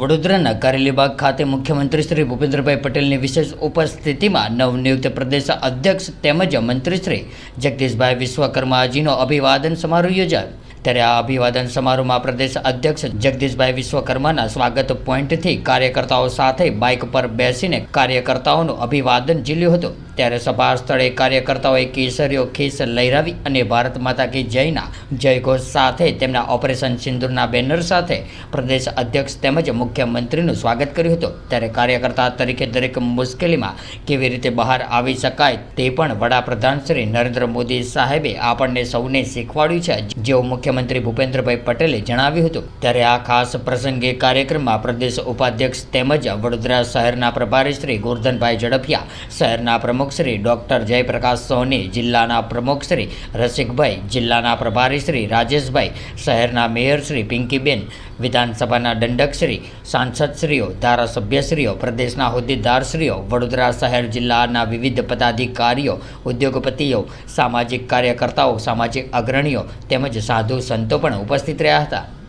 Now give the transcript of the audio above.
વડોદરાના કારેલીબાગ ખાતે મુખ્યમંત્રી શ્રી ભૂપેન્દ્રભાઈ પટેલની વિશેષ ઉપસ્થિતિમાં નવનિયુક્ત પ્રદેશ અધ્યક્ષ તેમજ મંત્રી શ્રી જગદીશભાઈ વિશ્વકર્માજીનો અભિવાદન સમારોહ યોજાયો. ત્યારે આ અભિવાદન સમારોહમાં પ્રદેશ અધ્યક્ષ જગદીશભાઈ વિશ્વકર્માના સ્વાગત પોઈન્ટથી કાર્યકર્તાઓ સાથે બાઇક પર બેસીને કાર્યકર્તાઓનું અભિવાદન ઝીલ્યું હતું. ત્યારે સભા સ્થળે કાર્યકર્તાઓએ કેસરીઓ ખીસ લહેરાવી અને ભારત માતા કી જયના જયઘોષ સાથે તેમના ઓપરેશન સિંદૂરના બેનર સાથે પ્રદેશ અધ્યક્ષ તેમજ મુખ્યમંત્રીનું સ્વાગત કર્યું હતું. ત્યારે કાર્યકર્તા તરીકે દરેક મુશ્કેલીમાં કેવી રીતે બહાર આવી શકાય તે પણ વડાપ્રધાન શ્રી નરેન્દ્ર મોદી સાહેબે આપણને સૌને શીખવાડ્યું છે, જેવું મુખ્યમંત્રી ભૂપેન્દ્રભાઈ પટેલે જણાવ્યું હતું. ત્યારે આ ખાસ પ્રસંગે કાર્યક્રમમાં પ્રદેશ ઉપાધ્યક્ષ તેમજ વડોદરા શહેરના પ્રભારી શ્રી ગોરધનભાઈ ઝડફિયા, શહેરના પ્રમુખ શ્રી ડૉક્ટર જયપ્રકાશ સોની, જિલ્લાના પ્રમુખશ્રી રસિકભાઈ, જિલ્લાના પ્રભારી શ્રી રાજેશભાઈ, શહેરના મેયર શ્રી પિંકીબેન, વિધાનસભાના દંડકશ્રી સાંસદશ્રીઓ, ધારાસભ્યશ્રીઓ, પ્રદેશના હોદ્દેદારશ્રીઓ, વડોદરા શહેર જિલ્લાના વિવિધ પદાધિકારીઓ, ઉદ્યોગપતિઓ, સામાજિક કાર્યકર્તાઓ, સામાજિક અગ્રણીઓ તેમજ સાધુ સંતો પણ ઉપસ્થિત રહ્યા હતા.